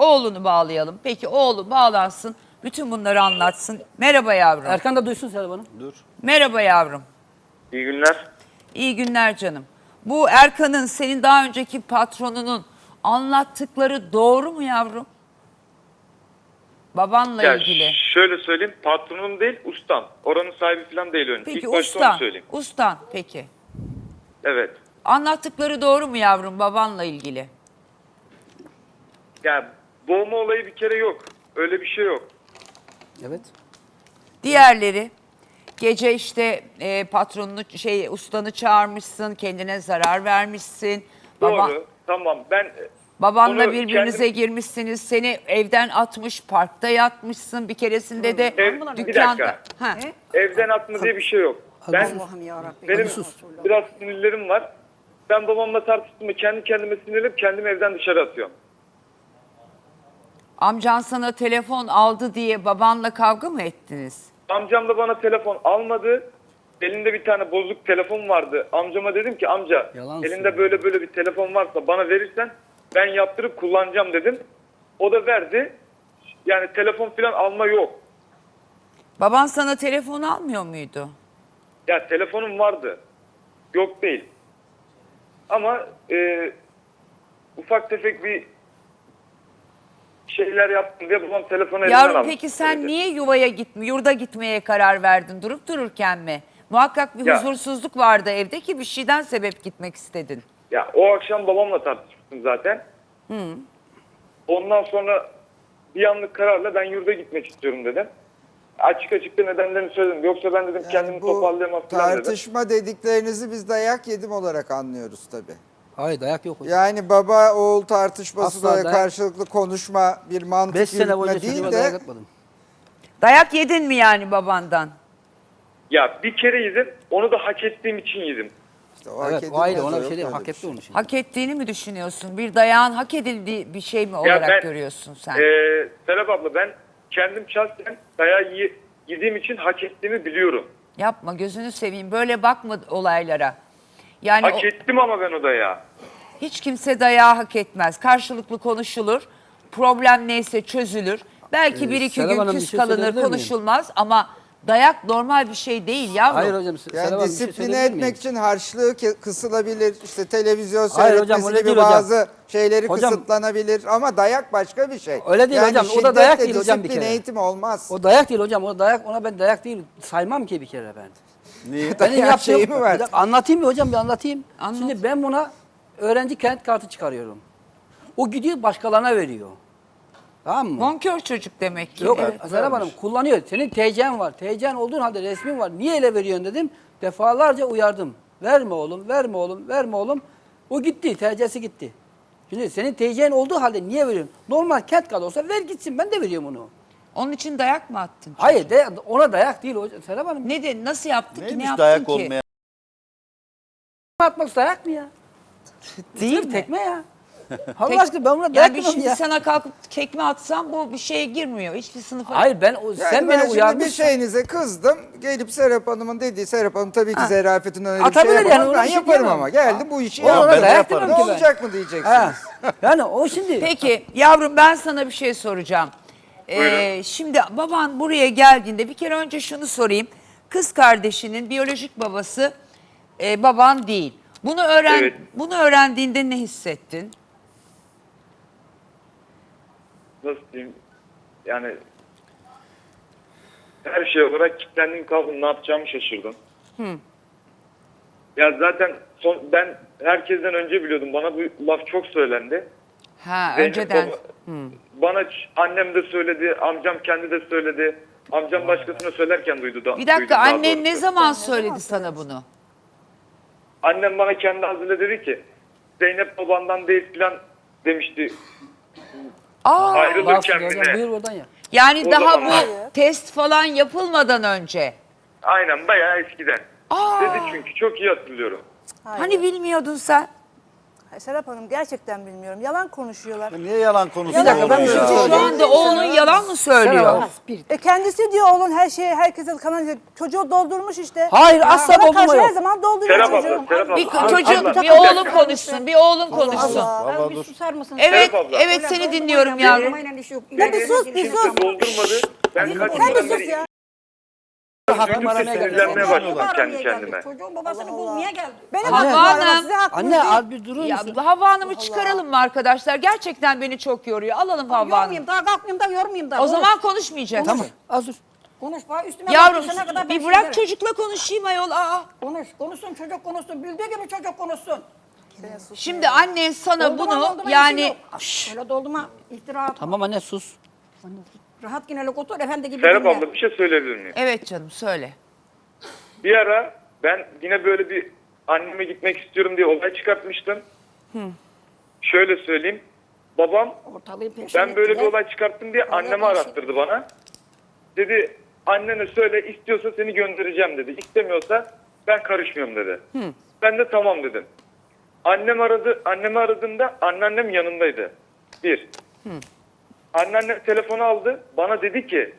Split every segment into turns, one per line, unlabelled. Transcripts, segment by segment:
Oğlunu bağlayalım. Peki oğlu bağlansın. Bütün bunları anlatsın. Merhaba yavrum.
Erkan da duysun Serap Hanım.
Merhaba yavrum.
İyi günler.
İyi günler canım. Bu Erkan'ın senin daha önceki patronunun anlattıkları doğru mu yavrum? Babanla
Ya
ilgili.
şöyle söyleyeyim patronum değil ustam. Oranın sahibi falan değil önce.
Peki
İlk başta
ustan.
onu söyleyeyim.
Ustan peki.
Evet.
Anlattıkları doğru mu yavrum babanla ilgili?
Yani boğma olayı bir kere yok. Öyle bir şey yok.
Evet.
Diğerleri gece işte e, patronunu şey ustanı çağırmışsın, kendine zarar vermişsin. Baba,
Doğru. Tamam. Ben
babanla
Onu
birbirinize
kendim-
girmişsiniz. Seni evden atmış, parkta yatmışsın. Bir keresinde de
Ev- bir
dükkanda.
dakika.
Ha.
evden atma diye bir şey yok. Ben
Allah'ım yarabbim.
benim
sus.
biraz sinirlerim var. Ben babamla tartıştığımda kendi kendime sinirlenip kendimi evden dışarı atıyorum.
Amcan sana telefon aldı diye babanla kavga mı ettiniz?
Amcam da bana telefon almadı. Elinde bir tane bozuk telefon vardı. Amcama dedim ki amca
Yalan
elinde
söylüyor.
böyle böyle bir telefon varsa bana verirsen ben yaptırıp kullanacağım dedim. O da verdi. Yani telefon falan alma yok.
Baban sana telefon almıyor muydu?
Ya telefonum vardı. Yok değil. Ama e, ufak tefek bir şeyler yaptım diye babam telefonu
Yavrum
aldı.
peki sen
Öyle.
niye yuvaya gitme, yurda gitmeye karar verdin durup dururken mi? Muhakkak bir
Ya.
huzursuzluk vardı evde ki bir şeyden sebep gitmek istedin.
Ya o akşam babamla tartışmıştım zaten. Ondan sonra bir anlık kararla ben yurda gitmek istiyorum dedim. Açık açık da nedenlerini söyledim. Yoksa ben dedim kendimi toparlayamam falan dedim.
tartışma dediklerinizi biz dayak yedim olarak anlıyoruz tabi.
Hayır dayak yok. hocam.
Yani baba oğul tartışması
Asla
da
dayak-
karşılıklı konuşma bir mantık
5 sene
yürütme
boyunca
değil de
dayak atmadım.
Dayak yedin mi yani babandan?
Ya bir kere yedim. Onu da hak ettiğim için yedim.
işte o hak
Evet o
edilmez,
ayrı ona bir
yok
şey değil.
öyle
Hak
bir
etti
şey.
onu şimdi.
Hak ettiğini mi düşünüyorsun? Bir dayağın hak edildiği bir şey mi olarak
ben-
görüyorsun sen?
Ee, Serap abla ben kendim şahsen dayağı ye- yediğim için hak ettiğimi biliyorum.
Yapma gözünü seveyim böyle bakma olaylara. Yani
Hak
o-
ettim ama ben o dayağı.
Hiç kimse dayağı hak etmez. Karşılıklı konuşulur. Problem neyse çözülür. Belki
Ee,
bir iki
Serap
gün
Hanım, bir
küs
şey
kalınır
söyleyebilir miyim?
konuşulmaz ama dayak normal bir şey değil yavrum.
Hayır hocam. Serap
Yani
Hanım, bir şey
disipline
söyleyebilir
etmek
miyim?
için harçlığı ke- kısılabilir. işte televizyon
Hayır hocam,
seyretmesi
öyle
gibi
değil hocam.
bazı şeyleri
Hocam-
kısıtlanabilir ama dayak başka bir şey.
Öyle değil
yani
hocam, o da
şiddetle
dayak değil hocam bir
disiplin
kere.
eğitim olmaz.
O dayak değil hocam. O dayak ona ben dayak değil saymam ki bir kere ben.
Niye?
Benim
Dayak
yaptığım,
şeyi mi var?
Bir dakika, anlatayım mı hocam bir anlatayım.
Anlat.
Şimdi ben buna öğrenci kent kartı çıkarıyorum. O gidiyor başkalarına veriyor. Tamam mı?
Bonkör çocuk demek ki.
Yok
Evet.
Serap Hanım kullanıyor. Senin TC'n var. TC'n olduğun halde resmin var. Niye ele veriyorsun dedim. Defalarca uyardım. Verme oğlum, verme oğlum, verme oğlum. O gitti, TC'si gitti. Şimdi senin TC'n olduğu halde niye veriyorsun? Normal kent kartı olsa ver gitsin ben de veriyorum onu.
Onun için dayak mı attın?
Hayır de, ona dayak değil hocam. Serap Hanım.
Ne de nasıl yaptın ki? Ne
Neymiş
yaptın
dayak
ki?
olmayan?
atmak dayak mı ya?
Değil mi?
tekme ya. Allah aşkına ben buna dayak
Yani bir
yemem
şimdi
ya.
sana kalkıp tekme atsam bu bir şeye girmiyor. Hiçbir sınıfa.
Hayır ben o,
Yani
sen
ben
beni
şimdi bir
uyarmışsın.
şeyinize kızdım. Gelip Serap Hanım'ın dediği Serap Hanım tabii ki zerafetine öyle bir
Atabilir
şey
yani,
yapamaz.
ona
Ben
bir şey
yaparım
diyemem.
ama geldi bu işi
O ona
ben de
dayak
yaparım.
demem
Ne
ki ben.
olacak mı diyeceksiniz.
Ha. Yani o şimdi.
Peki yavrum ben sana bir şey soracağım. Ee,
Buyurun.
şimdi baban buraya geldiğinde bir kere önce şunu sorayım. Kız kardeşinin biyolojik babası e, baban değil. Bunu öğren
Evet.
bunu öğrendiğinde ne hissettin?
Nasıl diyeyim? Yani her şey olarak kilitlendim kaldım. Ne yapacağımı şaşırdım. Ya zaten son, ben herkesten önce biliyordum. Bana bu laf çok söylendi.
Ha
Zeynep
önceden.
baba- Bana ç- annem de söyledi, amcam kendi de söyledi. Amcam başkasına söylerken duydu da.
Bir dakika
daha
annen ne zaman söyledi sana bunu?
Annem bana kendi ağzıyla dedi ki Zeynep babandan değil filan demişti.
Aa,
Ayrılırken
Laf-? Buyur oradan ya.
yani
O
daha
zaman-
bu test falan yapılmadan önce.
Aynen bayağı eskiden.
Aa.
Dedi çünkü çok iyi hatırlıyorum.
Hani bilmiyordun sen?
Serap Hanım gerçekten bilmiyorum. Yalan konuşuyorlar.
Niye yalan konuşuyor?
Bir dakika, ben bir şey
Şu anda oğlun yalan mı söylüyor?
E kendisi diyor oğlun her şeyi herkese kanal çocuğu doldurmuş işte.
Hayır, asla
Bana
doldurma
karşı
yok.
her zaman dolduruyor
Serap abla,
çocuğu.
Serap abla.
Bir
Abla,
çocuğun, bir oğlun konuşsun, bir oğlun konuşsun.
Bir
dur.
susar mısın?
Evet,
Serap abla.
evet seni dinliyorum yavrum.
Ya bir sus bir sus.
Doldurmadı. Ben kaç
Sen bir
yıldan
sus
beri
ya.
Hakkımı aramaya geldim.
sinirlenmeye başladım kendi kendime.
Çocuğun babasını bulmaya geldi.
Benim
Havva
hakkım var ama
Hanım.
size hakkınız
Anne
değil.
az bir durur
Ya
musun?
Havva Hanım'ı çıkaralım mı arkadaşlar? Gerçekten beni çok yoruyor. Alalım Havva Hanım'ı.
Yormayayım daha kalkmayayım da yormayayım da.
O zaman konuşmayacaksın.
Tamam az dur.
Konuş bana üstüme
Yavrum
kadar ben
bir bırak
derim.
çocukla konuşayım ayol. Aa.
Konuş, konuşsun çocuk konuşsun. Bildiği gibi çocuk konuşsun.
Şimdi annen sana
Doldurma,
bunu
doldurma
yani
yok. Öyle doldurma, iftira atma.
Tamam anne sus.
Rahat yine otur, efendi gibi
Serap
dinle.
abla bir şey söyleyebilir miyim?
evet canım söyle.
Bir ara ben yine böyle bir anneme gitmek istiyorum diye olay çıkartmıştım. Şöyle söyleyeyim. Babam
Ortalığı perişan
ben böyle bir
ettiler.
olay çıkarttım diye anneme
karşı-
arattırdı bana. Dedi annene söyle istiyorsa seni göndereceğim dedi. İstemiyorsa ben karışmıyorum dedi. Ben de tamam dedim. Annem aradı, annemi aradığında anneannem yanındaydı. Bir. Anneannem telefonu aldı. Bana dedi ki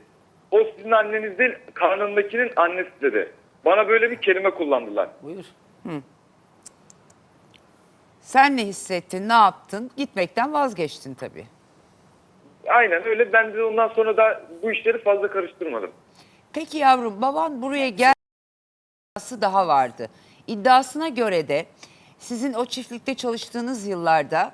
o sizin anneniz değil karnındakinin annesi dedi. Bana böyle bir kelime kullandılar.
Buyur.
Sen ne hissettin, ne yaptın? Gitmekten vazgeçtin tabii.
Aynen öyle. Ben de ondan sonra da bu işleri fazla karıştırmadım.
Peki yavrum baban buraya gel iddiası daha vardı. İddiasına göre de sizin o çiftlikte çalıştığınız yıllarda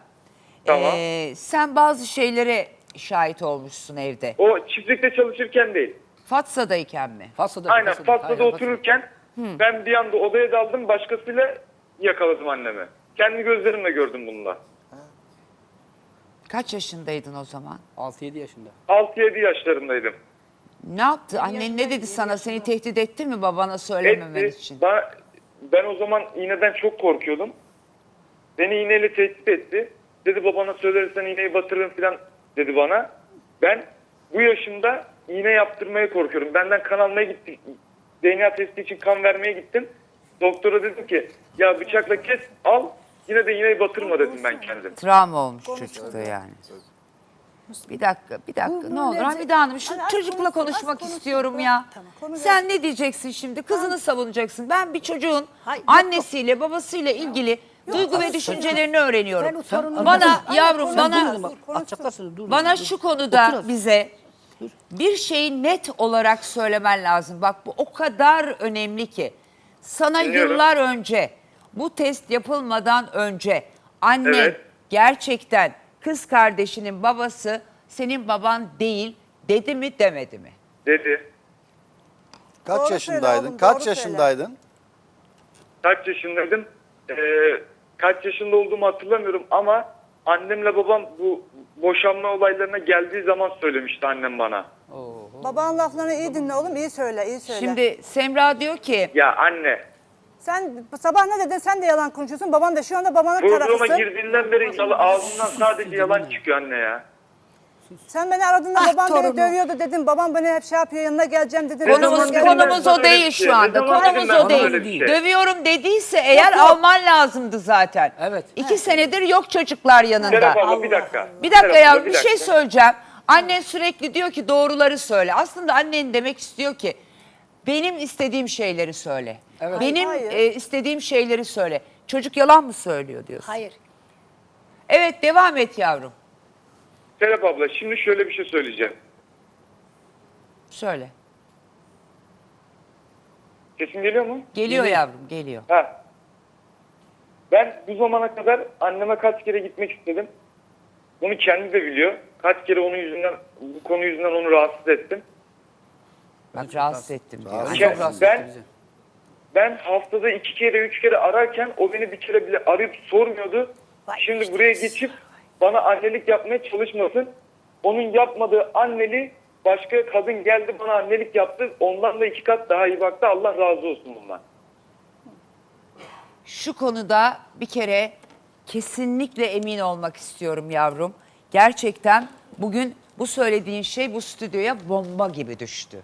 Tamam.
eee, sen bazı şeylere şahit olmuşsun evde.
O çiftlikte çalışırken değil.
Fatsa'dayken mi?
Fasada.
Aynen Fatma'da
Aynen,
otururken ben bir anda odaya daldım başkasıyla yakaladım annemi. Kendi gözlerimle gördüm bununla.
Kaç yaşındaydın o zaman?
6-7 yaşında.
6-7 yaşlarındaydım.
Ne yaptı? Annen ne dedi sana? Seni tehdit etti mi babana söylememen
Etti.
için?
Bana- ben o zaman iğneden çok korkuyordum. Beni iğneyle tehdit etti. Dedi babana söylersen iğneyi batırırım falan dedi bana. Ben bu yaşımda iğne yaptırmaya korkuyorum. Benden kan almaya gittik. DNA testi için kan vermeye gittim. Doktora dedim ki ya bıçakla kes al yine de iğneyi batırma dedim ben kendim.
Travma olmuş çocukta yani. Bir dakika, bir dakika.
Bu-
ne olur Hamide Hanım şu
Hadi az
çocukla
konuşsun,
konuşmak
konuşsun.
istiyorum ya.
tamam. Konu
Sen ne diyeceksin şimdi? Kızını savunacaksın. Ben bir çocuğun
Hayır, yok,
annesiyle babasıyla ilgili duygu ve düşüncelerini öğreniyorum.
Ben
Bana
Anne,
yavrum bana
dur.
bana
dur.
şu konuda bize bir şeyi net olarak söylemen lazım. Bak bu o kadar önemli ki. Sana
Dinliyorum.
yıllar önce bu test yapılmadan önce
Evet.
gerçekten kız kardeşinin babası senin baban değil dedi mi demedi mi?
Dedi.
Kaç
Doğru söyle
yaşındaydın?
oğlum,
Kaç
doğru söyle.
yaşındaydın?
Kaç yaşındaydım? Ee, kaç yaşında olduğumu hatırlamıyorum ama annemle babam bu boşanma olaylarına geldiği zaman söylemişti annem bana.
Babanın laflarını iyi dinle oğlum iyi söyle iyi söyle.
Şimdi Semra diyor ki
Ya anne
Sen sabah ne dedin sen de yalan konuşuyorsun. Baban da şu anda babanın
programa
tarafısın.
girdiğinden beri yalan, ağzından sadece yalan çıkıyor anne ya.
Sen beni aradığında
Ah,
beni
torunum.
dövüyordu dedin. Babam beni hep şey yapıyor yanına geleceğim
konumuz,
dedim
konumuz
ben
o değil şu
şey?
anda.
Zaman
Konumuz
dedim
o değil.
şey?
Dövüyorum dediyse eğer
Yok, yok.
alman lazımdı zaten.
Evet.
İki senedir yok çocuklar yanında.
Serap abla bir dakika.
Bir dakika
Serap abla,
yavrum bir şey
dakika.
söyleyeceğim. Annen sürekli diyor ki doğruları söyle. Aslında annen demek istiyor ki benim istediğim şeyleri söyle.
Evet.
Benim
Hayır.
e, istediğim şeyleri söyle. Çocuk yalan mı söylüyor diyorsun?
Hayır.
Evet devam et yavrum.
Serap abla şimdi şöyle bir şey söyleyeceğim.
Söyle.
Sesim geliyor mu?
Geliyor yavrum geliyor.
Ha. Ben bu zamana kadar anneme kaç kere gitmek istedim. Bunu kendi de biliyor. Kaç kere onun yüzünden, bu konu yüzünden onu rahatsız ettim.
Bak rahatsız ettim diyor.
Çok rahatsız
ben-
etti bizi.
Ben haftada iki kere, üç kere ararken o beni bir kere bile arayıp sormuyordu. Şimdi buraya geçip bana annelik yapmaya çalışmasın. Onun yapmadığı anneli başka kadın geldi bana annelik yaptı. Ondan da iki kat daha iyi baktı. Allah razı olsun bundan.
Şu konuda bir kere kesinlikle emin olmak istiyorum yavrum. Gerçekten bugün bu söylediğin şey bu stüdyoya bomba gibi düştü.